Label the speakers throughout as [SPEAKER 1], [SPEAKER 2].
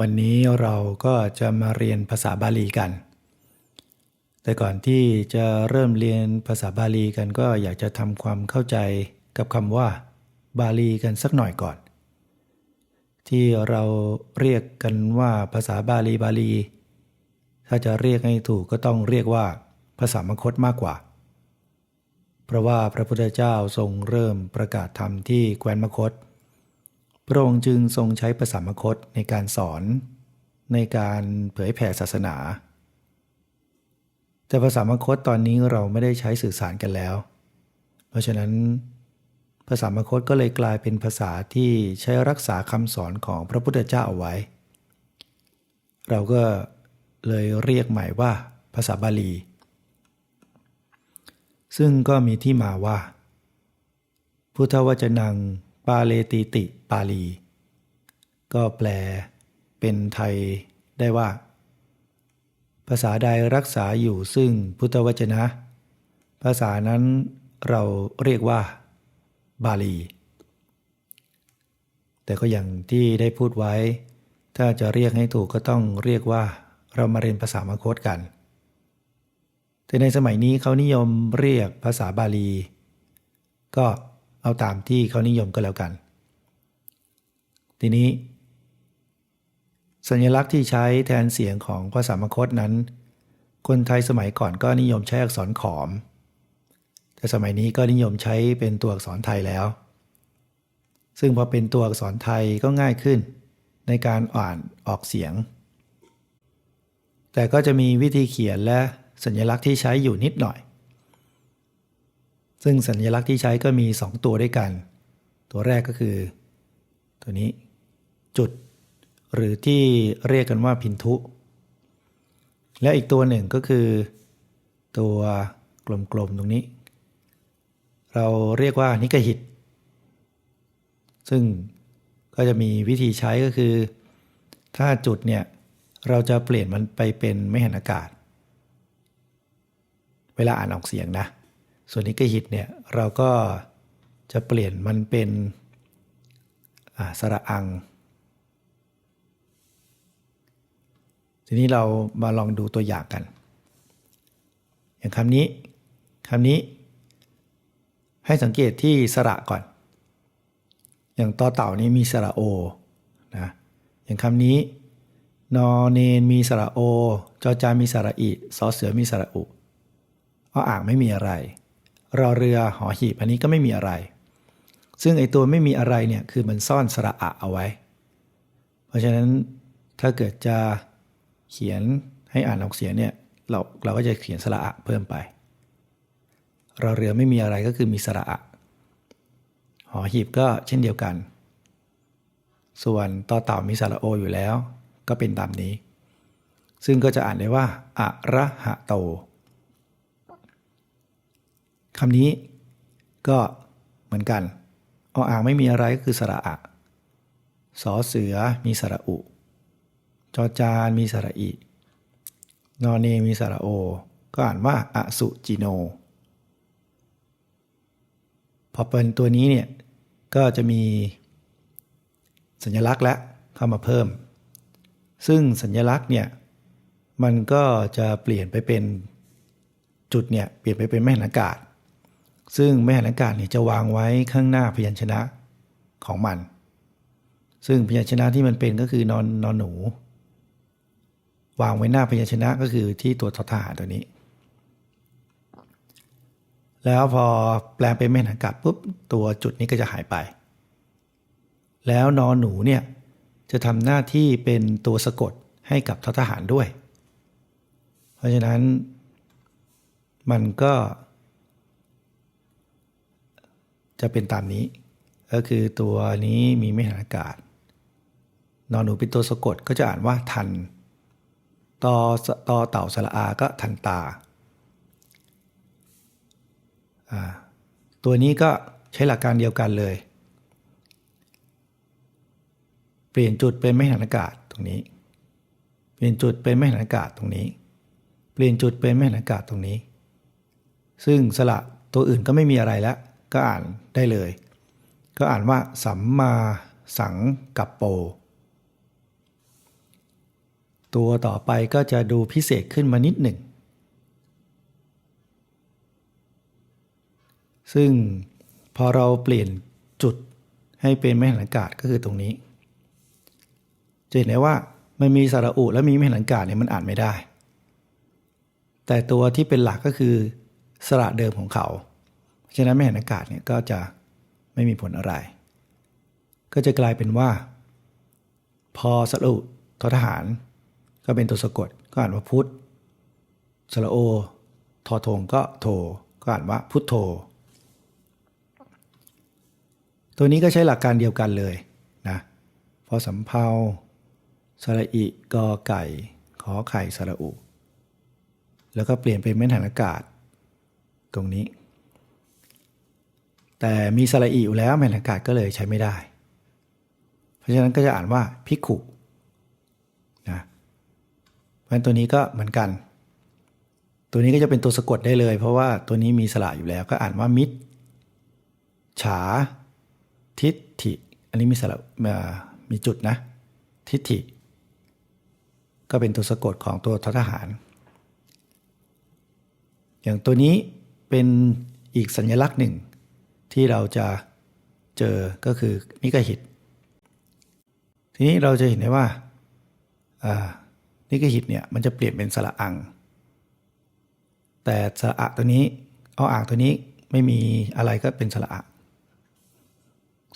[SPEAKER 1] วันนี้เราก็จะมาเรียนภาษาบาลีกัน แต่ก่อนที่จะเริ่มเรียนภาษาบาลีกันก็อยากจะทำความเข้าใจกับคำว่า บาลีกันสักหน่อยก่อน ที่เราเรียกกันว่าภาษาบาลีบาลี ถ้าจะเรียกให้ถูกก็ต้องเรียกว่า ภาษามคตมากกว่า เพราะว่าพระพุทธเจ้าทรงเริ่มประกาศธรรมที่แคว้นมคต พระองค์จึงทรงใช้ภาษามคตในการสอน ในการเผยแผ่ศาสนา แต่ภาษามคตตอนนี้เราไม่ได้ใช้สื่อสารกันแล้ว เพราะฉะนั้นภาษามคตก็เลยกลายเป็นภาษาที่ใช้รักษาคำสอนของพระพุทธเจ้าเอาไว้ เราก็เลยเรียกใหม่ว่าภาษาบาลี ซึ่งก็มีที่มาว่า พุทธวจนัง ปาเลติติปาลี ก็แปลเป็นไทยได้ว่า ภาษาใดรักษาอยู่ซึ่งพุทธวจนะ ภาษานั้นเราเรียกว่า บาลี แต่ก็อย่างที่ได้พูดไว้ ถ้าจะเรียกให้ถูกก็ต้องเรียกว่า เรามาเรียนภาษามคตกัน แต่ในสมัยนี้เขานิยมเรียกภาษาบาลี ก็ เอาตามที่เขานิยมก็แล้วกัน ทีนี้ สัญลักษณ์ที่ใช้แทนเสียงของภาษามคตนั้น คนไทยสมัยก่อนก็นิยมใช้อักษรขอม แต่สมัยนี้ก็นิยมใช้เป็นตัวอักษรไทยแล้ว ซึ่งพอเป็นตัวอักษรไทยก็ง่ายขึ้น ในการอ่านออกเสียง แต่ก็จะมีวิธีเขียนและสัญลักษณ์ที่ใช้อยู่นิดหน่อย ซึ่งสัญลักษณ์ที่ใช้ก็มี 2 ตัวด้วยกัน ตัวแรกก็คือ ตัวนี้จุด หรือที่เรียกกันว่าพินทุ และอีกตัวหนึ่งก็คือ ตัวกลมๆตรงนี้ เราเรียกว่านิกหิต ซึ่งก็จะมีวิธีใช้ก็คือ ถ้าจุดเนี่ยเราจะเปลี่ยนมันไปเป็นไม่หันอากาศ เวลาอ่านออกเสียงนะ ส่วนนิกหิตเนี่ยเราก็จะเปลี่ยนมันเป็นสระอัง ทีนี้เรามาลองดูตัวอย่างกัน อย่างคำนี้คำนี้ ให้สังเกตที่สระก่อน อย่างต่อเต่านี้มีสระโอนะอย่างคำนี้นอเนนมีสระโอ จอจามีสระอิสอเสือมีสระอุอ้ออ่างไม่มีอะไร รอเรือหอหีบอันนี้ก็ไม่มีอะไร ซึ่งไอตัวไม่มีอะไรเนี่ยคือมันซ่อนสระอะเอาไว้ เพราะฉะนั้นถ้าเกิดจะเขียนให้อ่านออกเสียงเนี่ยเราเราก็จะเขียนสระอะเพิ่มไปรอเรือไม่มีอะไรก็คือมีสระอะหอหีบก็เช่นเดียวกัน ส่วนต่อเต่ามีสระโออยู่แล้ว ก็เป็นตามนี้ ซึ่งก็จะอ่านได้ว่าอะระหะโต คำนี้ก็เหมือนกันออ่างไม่มีอะไรก็คือสระอะสอเสือมีสระอุ จอจานมีสระอิ นอนเนมีสระโอ ก็อ่านว่าอสุจิโน พอเป็นตัวนี้เนี่ย ก็จะมีสัญลักษณ์และเข้ามาเพิ่ม ซึ่งสัญลักษณ์เนี่ย มันก็จะเปลี่ยนไปเป็นจุดเนี่ย เปลี่ยนไปเป็นแม่นอากาศ ซึ่งแม่หันอากาศเนี่ยจะวางไว้ข้างหน้าพยัญชนะของมัน ซึ่งพยัญชนะที่มันเป็นก็คือนอนนอนหนู วางไว้หน้าพยัญชนะก็คือที่ตัวทอทหารตัวนี้ แล้วพอแปลงเป็นแม่หันอากาศปุ๊บตัวจุดนี้ก็จะหายไป แล้วนอนหนูเนี่ยจะทำหน้าที่เป็นตัวสะกดให้กับททหารด้วย เพราะฉะนั้นมันก็ จะเป็นตามนี้ ก็คือตัวนี้มีไม่หันอากาศนอนหนูเป็นตัวสะกดก็จะอ่านว่าทันตอตอเต่าสระอาก็ทันตา ตัวนี้ก็ใช้หลักการเดียวกันเลย เปลี่ยนจุดเป็นไม่หันอากาศตรงนี้ เปลี่ยนจุดเป็นไม่หันอากาศตรงนี้ เปลี่ยนจุดเป็นไม่หันอากาศตรงนี้ ซึ่งสระตัวอื่นก็ไม่มีอะไรแล้ว ก็อ่านได้เลย ก็อ่านว่าสัมมาสังกัปโป ตัวต่อไปก็จะดูพิเศษขึ้นมานิดหนึ่ง ซึ่งพอเราเปลี่ยนจุดให้เป็นไม่หันอากาศก็คือตรงนี้ จะเห็นได้ว่ามันมีสระอุและมีไม่หันอากาศเนี่ยมันอ่านไม่ได้ แต่ตัวที่เป็นหลักก็คือสระเดิมของเขา ฉะนั้นไม่หันอากาศเนี่ยก็จะไม่มีผลอะไร ก็จะกลายเป็นว่า พอสรุททหาร ก็เป็นตัวสะกดก็อ่านว่าพุทธสระโอทอทงก็โทก็อ่านว่าพุทโธ ตัวนี้ก็ใช้หลักการเดียวกันเลยนะพอสำเพาสระอิกอไก่ ขอไข่สระอุ แล้วก็เปลี่ยนเป็นแม่นฐานอากาศ ตรงนี้ แต่มีสระอิอยู่แล้วแมนอากาศก็เลยใช้ไม่ได้ เพราะฉะนั้นก็จะอ่านว่าพิกขุนะเพราะฉะนั้นตัวนี้ก็เหมือนกัน ตัวนี้ก็จะเป็นตัวสะกดได้เลย เพราะว่าตัวนี้มีสระอยู่แล้วก็อ่านว่ามิตรฉา ทิฏฐิ อันนี้มีสระมีจุดนะ ทิฏฐิ ก็เป็นตัวสะกดของตัวททหาร อย่างตัวนี้เป็นอีกสัญลักษณ์หนึ่ง ที่เราจะเจอก็คือนิกหิต ทีนี้เราจะเห็นได้ว่านิกหิตเนี่ยมันจะเปลี่ยนเป็นสระอัง แต่สระอะตัวนี้เอาอ่างตัวนี้ไม่มีอะไรก็เป็นสระอะ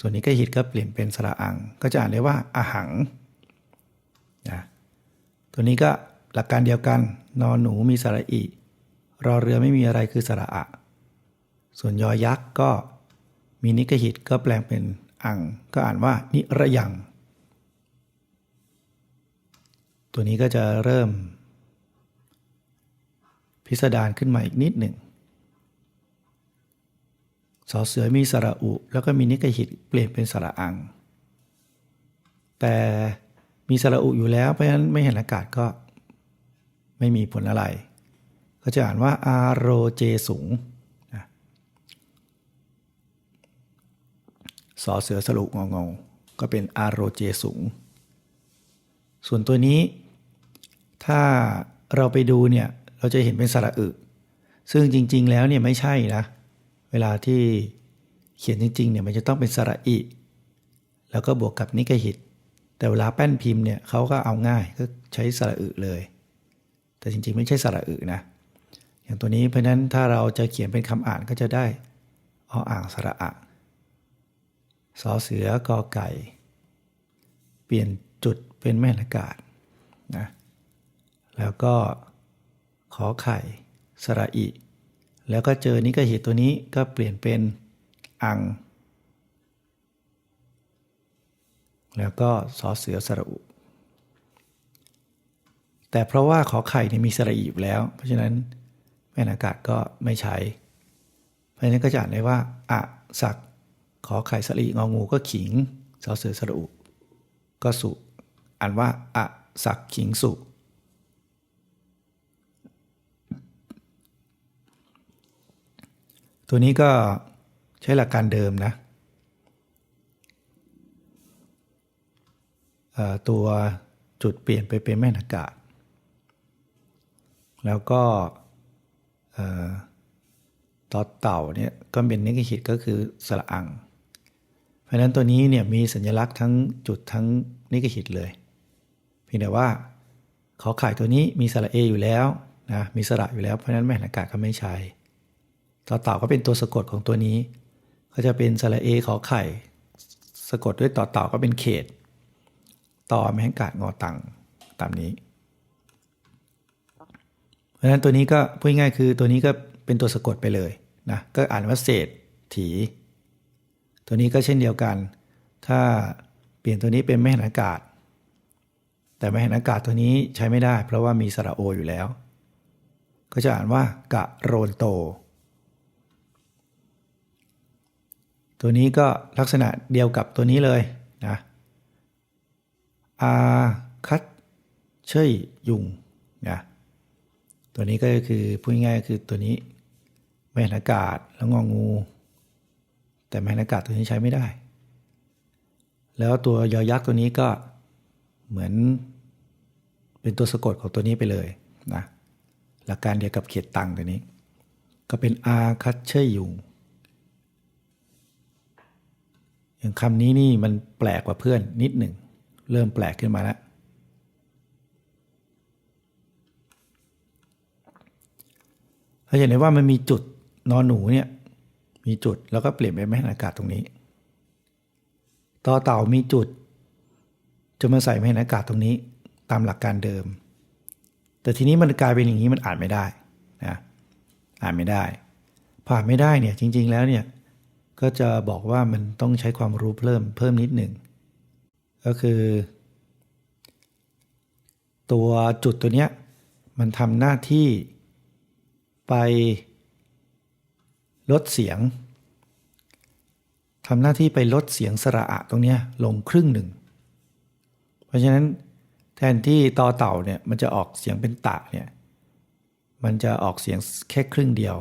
[SPEAKER 1] ส่วนนี้ก็หิตก็เปลี่ยนเป็นสระอัง ก็จะอ่านได้ว่าอาหังนะตัวนี้ก็หลักการเดียวกันนอนหนูมีสระอิรอเรือไม่มีอะไรคือสระอะ ส่วนยอยักษ์ก็ มีนิกหิตก็แปลงเป็นอัง ก็อ่านว่านิระยัง ตัวนี้ก็จะเริ่ม พิสดารขึ้นมาอีกนิดหนึ่งสอเสือมีสระอุ แล้วก็มีนิกหิตเปลี่ยนเป็นสระอัง แต่มีสระอุอยู่แล้วเพราะฉะนั้นไม่เห็นอากาศก็ไม่มีผลอะไร ก็จะอ่านว่าอาโรเจสูงนะ สอเสือสรุงงงก็เป็นอาโรเจสูง ส่วนตัวนี้ ถ้าเราไปดูเนี่ยเราจะเห็นเป็นสระอึ ซึ่งจริง ๆ แล้วเนี่ยไม่ใช่นะ เวลาที่เขียนจริงๆเนี่ยมันจะต้องเป็นสระอิ แล้วก็บวกกับนิกหิต แต่เวลาแป้นพิมพ์เนี่ยเขาก็เอาง่ายก็ใช้สระอึเลย แต่จริงๆ ไม่ใช่สระอึนะอย่างตัวนี้เพราะฉะนั้นถ้าเราจะเขียนเป็นคำอ่านก็จะได้ออ่างสระอะ สอเสือกอไก่ เปลี่ยนจุดเป็นแม่นอากาศนะแล้วก็ขอไข่สระอิ แล้วก็เจอนิกหิตตัวนี้ก็เปลี่ยนเป็นอัง แล้วก็สอเสือสระอุ แต่เพราะว่าขอไข่เนี่ยมีสระอิอยู่แล้ว เพราะฉะนั้นแม่นอากาศก็ไม่ใช้ เพราะฉะนั้นก็จะอ่านได้ว่าอะสัก ขอไข่สระอิงองูก็ขิงสอเสือสระอุ ก็สุ อ่านว่าอะสักขิงสุ ตัวนี้ก็ใช้หลักการเดิมนะ ตัวจุดเปลี่ยนไปเป็นแม่นอากาศ แล้วก็ต่อเต่าเนี่ยก็เป็นนิกหิตก็คือสระอัง เพราะนั้นตัวนี้เนี่ยมีสัญลักษณ์ทั้งจุดทั้งนิกหิตเลยเพียงแต่ว่าขอไข่ตัวนี้มีสระเออยู่แล้วนะมีสระอยู่แล้วเพราะนั้นแม่นอากาศก็ไม่ใช้ต่อเต่าก็เป็นตัวสะกดของตัวนี้ ก็จะเป็นสระเอขอไข่ สะกดด้วยต่อเต่าก็เป็นเขต ต่อแมงกาดงอตังตามนี้ เพราะฉะนั้นตัวนี้ก็พูดง่ายคือตัวนี้ก็เป็นตัวสะกดไปเลยนะก็อ่านว่าเศษถี ตัวนี้ก็เช่นเดียวกัน ถ้าเปลี่ยนตัวนี้เป็นไม่หันอากาศ แต่ไม่หันอากาศตัวนี้ใช้ไม่ได้ เพราะว่ามีสระโออยู่แล้ว ก็จะอ่านว่ากะโรนโต ตัวนี้ก็ลักษณะเดียวกับตัวนี้เลยนะอาคัดเชยยุงนะตัวนี้ก็คือพูดง่ายๆคือตัวนี้ไม่หันอากาศแล้วงองู แต่ไม่หันากาตัวนี้ใช้ไม่ได้ แล้วตัวยอยักษ์ตัวนี้ก็เหมือนเป็นตัวสะกดของตัวนี้ไปเลยนะหลักการเดียวกับเขียนตังตัวนี้ ก็เป็นอาคัตเชยยุงอย่างคำนี้นี่มันแปลกกว่าเพื่อนนิดหนึ่ง เริ่มแปลกขึ้นมาแล้วเราเห็นได้ว่ามันมีจุดนอนหนูเนี่ย มีจุดแล้วก็เปลี่ยนไปแม่นอากาศตรงนี้ ต่อเต่ามีจุด จะมาใส่แม่นอากาศตรงนี้ ตามหลักการเดิม แต่ทีนี้มันกลายเป็นอย่างนี้มันอ่านไม่ได้นะอ่านไม่ได้ ผ่านไม่ได้เนี่ยจริง ๆ แล้วเนี่ยก็จะบอกว่ามันต้องใช้ความรู้เพิ่มเพิ่มนิดหนึ่งก็คือ ตัวจุดตัวเนี้ยมันทำหน้าที่ไป ลดเสียงทำหน้าที่ไปลดเสียงสระอะตรงนี้ลงครึ่งหนึ่ง เพราะฉะนั้นแทนที่ตอเต่าเนี่ยมันจะออกเสียงเป็นตะเนี่ยมันจะออกเสียงแค่ครึ่งเดียว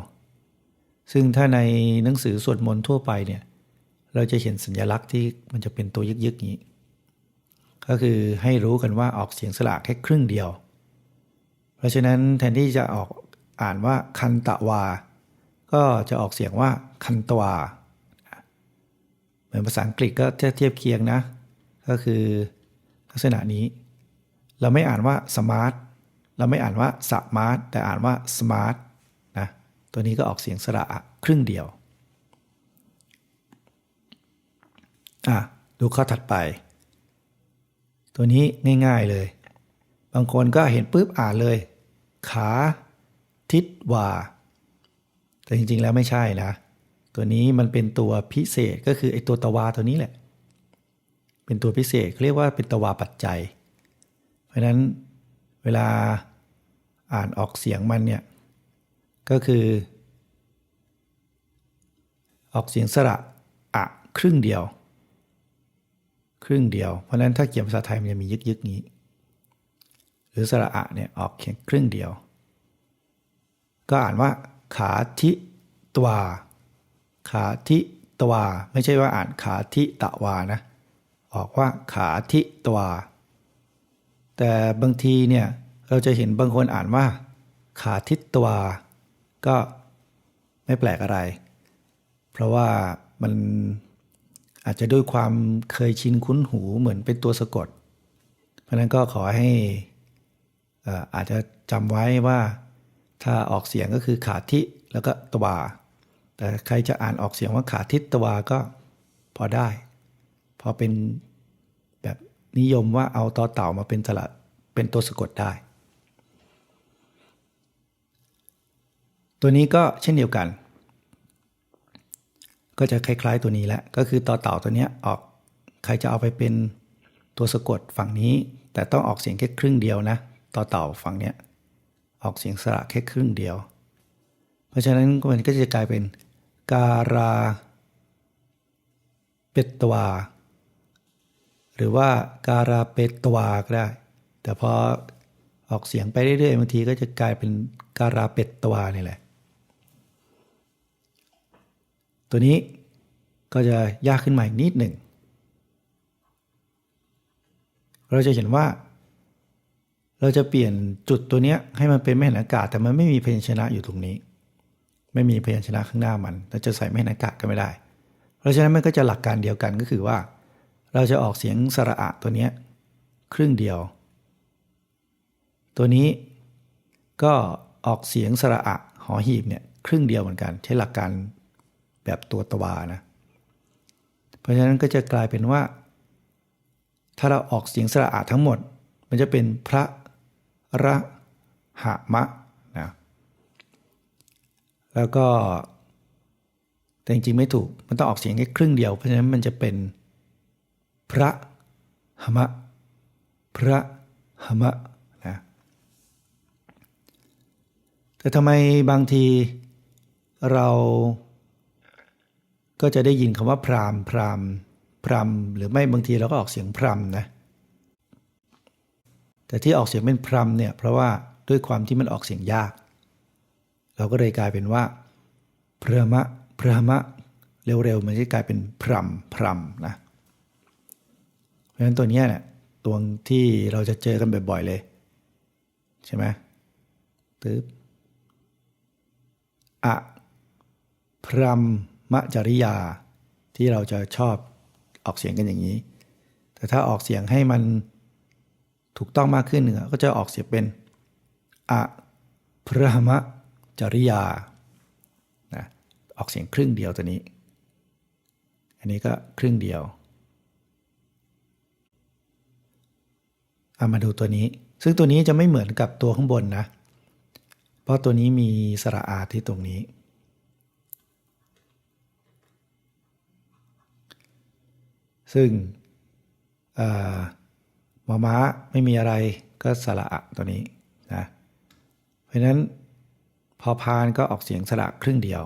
[SPEAKER 1] ซึ่งถ้าในหนังสือสวดมนต์ทั่วไปเนี่ยเราจะเห็นสัญลักษณ์ที่มันจะเป็นตัวยึกๆนี้ ก็คือให้รู้กันว่าออกเสียงสระแค่ครึ่งเดียว เพราะฉะนั้นแทนที่จะออกอ่านว่าคันตะวา ก็จะออกเสียงว่าคันตวาเหมือนภาษาอังกฤษก็จะเทียบเคียงนะ ก็คือลักษณะนี้ เราไม่อ่านว่าสมาร์ทเราไม่อ่านว่าสมาร์ทแต่อ่านว่าสมาร์ทนะตัวนี้ก็ออกเสียงสระอะครึ่งเดียวอะดูข้อถัดไป ตัวนี้ง่ายๆเลย บางคนก็เห็นปุ๊บอ่านเลย ขา ทิศวา แต่จริงๆแล้วไม่ใช่นะ ตัวนี้มันเป็นตัวพิเศษก็คือไอตัวตวาตัวนี้แหละ เป็นตัวพิเศษเรียกว่าเป็นตวาปัจจัย เพราะนั้นเวลาอ่านออกเสียงมันเนี่ยก็คือ ออกเสียงสระอะครึ่งเดียว ครึ่งเดียว เพราะฉะนั้นถ้าเขียนภาษาไทยมันจะมียึกยึกนี้ หรือสระอะเนี่ยออกเขียนครึ่งเดียว ก็อ่านว่า ขาทิตวา ขาทิตวา ไม่ใช่ว่าอ่านขาทิตะวานะ ออกว่าขาทิตวา แต่บางทีเนี่ยเราจะเห็นบางคนอ่านว่า ขาทิตวา ก็ไม่แปลกอะไร เพราะว่ามันอาจจะด้วยความเคยชินคุ้นหูเหมือนเป็นตัวสะกด เพราะนั้นก็ขอให้อาจจะจำไว้ว่า ถ้าออกเสียงก็คือขาทิแล้วก็ตวา แต่ใครจะอ่านออกเสียงว่าขาทิตวาก็พอได้ พอเป็นแบบนิยมว่าเอาต่อเต่ามาเป็นสระเป็นตัวสะกดได้ ตัวนี้ก็เช่นเดียวกัน ก็จะคล้าย ๆตัวนี้แหละ ก็คือต่อเต่าตัวนี้ออกใครจะเอาไปเป็นตัวสะกดฝั่งนี้ แต่ต้องออกเสียงแค่ครึ่งเดียวนะต่อเต่าฝั่งเนี้ย ออกเสียงสระแค่ครึ่งเดียว เพราะฉะนั้นมันก็จะกลายเป็นการาเปตวา หรือว่าการาเปตวาก็ได้ แต่พอออกเสียงไปเรื่อยๆบางทีก็จะกลายเป็นการาเปตวานี่แหละ ตัวนี้ก็จะยากขึ้นมาอีกนิดหนึ่ง เราจะเห็นว่า เราจะเปลี่ยนจุดตัวนี้ให้มันเป็นแม่นอากาศ แต่มันไม่มีพยัญชนะอยู่ตรงนี้ ไม่มีพยัญชนะข้างหน้ามัน เราจะใส่แม่นอากาศก็ไม่ได้ เพราะฉะนั้นมันก็จะหลักการเดียวกันก็คือว่า เราจะออกเสียงสระอะตัวนี้ครึ่งเดียว ตัวนี้ก็ออกเสียงสระอะหอหีบเนี่ยครึ่งเดียวเหมือนกัน ใช้หลักการแบบตัวตวานะ เพราะฉะนั้นก็จะกลายเป็นว่า ถ้าเราออกเสียงสระอะทั้งหมด มันจะเป็นพระ ระหะมะนะแล้วก็ แต่จริงๆไม่ถูก มันต้องออกเสียงแค่ครึ่งเดียว เพราะฉะนั้นมันจะเป็น พระหมะ พระหมะนะแต่ทำไมบางทีเราก็จะได้ยินคำว่าพรามพรามพรามหรือไม่บางทีเราก็ออกเสียงพรามนะ แต่ที่ออกเสียงเป็นพรมเนี่ยเพราะว่าด้วยความที่มันออกเสียงยาก เราก็เลยกลายเป็นว่าพระมะพระมะเร็วๆ มันจะกลายเป็นพรมพรมนะ เพราะฉะนั้นตัวนี้เนี่ยตัวที่เราจะเจอกันบ่อยๆเลย ใช่ไหมตึ๊บอะพรหมจริยาที่เราจะชอบออกเสียงกันอย่างนี้ แต่ถ้าออกเสียงให้มัน ถูกต้องมากขึ้นเนี่ยก็จะออกเสียงเป็นอะพรหมจริยานะออกเสียงครึ่งเดียวตัวนี้ อันนี้ก็ครึ่งเดียวเอามาดูตัวนี้ ซึ่งตัวนี้จะไม่เหมือนกับตัวข้างบนนะ เพราะตัวนี้มีสระอาที่ตรงนี้ ซึ่งอ่อห มอม้าไม่มีอะไรก็สระอะตัวนี้นะเพราะนั้นพอพานก็ออกเสียงสระครึ่งเดียว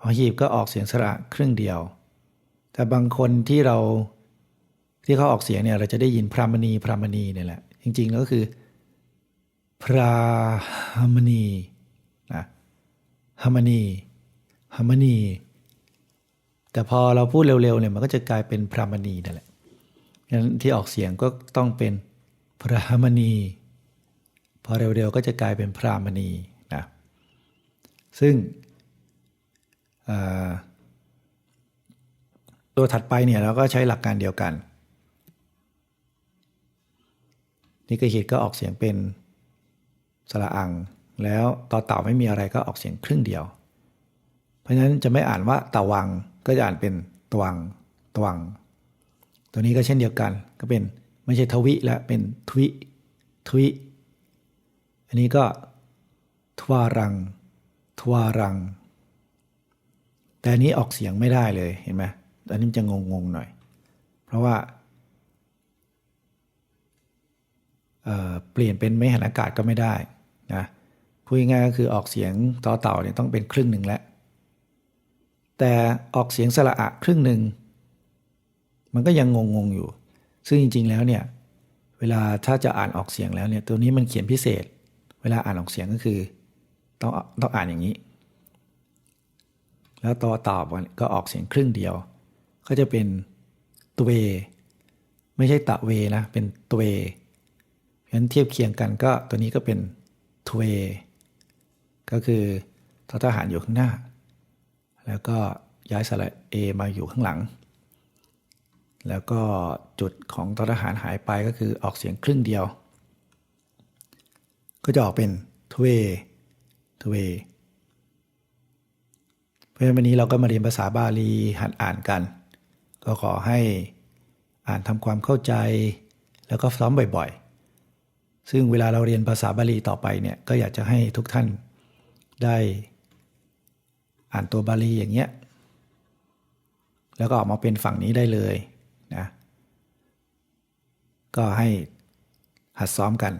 [SPEAKER 1] หอหีบก็ออกเสียงสระครึ่งเดียว แต่บางคนที่เราที่เขาออกเสียงเนี่ยเราจะได้ยินพรามณีพรามณีเนี่ยแหละจริง ๆ แล้วก็คือ พรามณีนะฮามณีฮามณี แต่พอเราพูดเร็วๆเนี่ยมันก็จะกลายเป็นพรามณีนั่นแหละ งั้นที่ออกเสียงก็ต้องเป็นพรามณีพอเร็วๆก็จะกลายเป็นพรามณีนะซึ่งตัวถัดไปเนี่ยเราก็ใช้หลักการเดียวกันนี่ก็เหตุก็ออกเสียงเป็นสระอัง แล้วต่อเต่าไม่มีอะไรก็ออกเสียงครึ่งเดียว เพราะฉะนั้นจะไม่อ่านว่าตะวังก็จะอ่านเป็นตวังตวัง ตัวนี้ก็เช่นเดียวกัน ก็เป็นไม่ใช่ทวิแล้วเป็นทวิทวิ อันนี้ก็ทวารัง ทวารัง แต่อันนี้ออกเสียงไม่ได้เลยเห็นไหมอันนี้จะงงๆหน่อย เพราะว่าเเปลี่ยนเป็นไม่หันอากาศก็ไม่ได้นะพูดง่ายก็คือออกเสียงต่อเต่าเนี่ยต้องเป็นครึ่งหนึ่งแล้วแต่ออกเสียงสระอะครึ่งหนึ่ง มันก็ยังงงๆอยู่ ซึ่งจริง ๆ แล้วเนี่ย เวลาถ้าจะอ่านออกเสียงแล้วเนี่ย ตัวนี้มันเขียนพิเศษ เวลาอ่านออกเสียงก็คือ ต้องต้องอ่านอย่างนี้ แล้วต่อตอบก็ออกเสียงครึ่งเดียว ก็จะเป็นตเว ไม่ใช่ตะเวนะ เป็นตเวเพราะฉะนั้นเทียบเคียงกันก็ตัวนี้ก็เป็นทเว ก็คือททหารอยู่ข้างหน้า แล้วก็ย้ายสระเอมาอยู่ข้างหลัง แล้วก็จุดของททหารหายไปก็คือออกเสียงครึ่งเดียว ก็จะออกเป็นทเวทเวเพราะฉะนั้นวันนี้เราก็มาเรียนภาษาบาลีหัดอ่านกัน ก็ขอให้อ่านทำความเข้าใจ แล้วก็ซ้อมบ่อยๆ ซึ่งเวลาเราเรียนภาษาบาลีต่อไปเนี่ยก็อยากจะให้ทุกท่านได้อ่านตัวบาลีอย่างเงี้ย แล้วก็ออกมาเป็นฝั่งนี้ได้เลย นะก็ให้หัดซ้อมกัน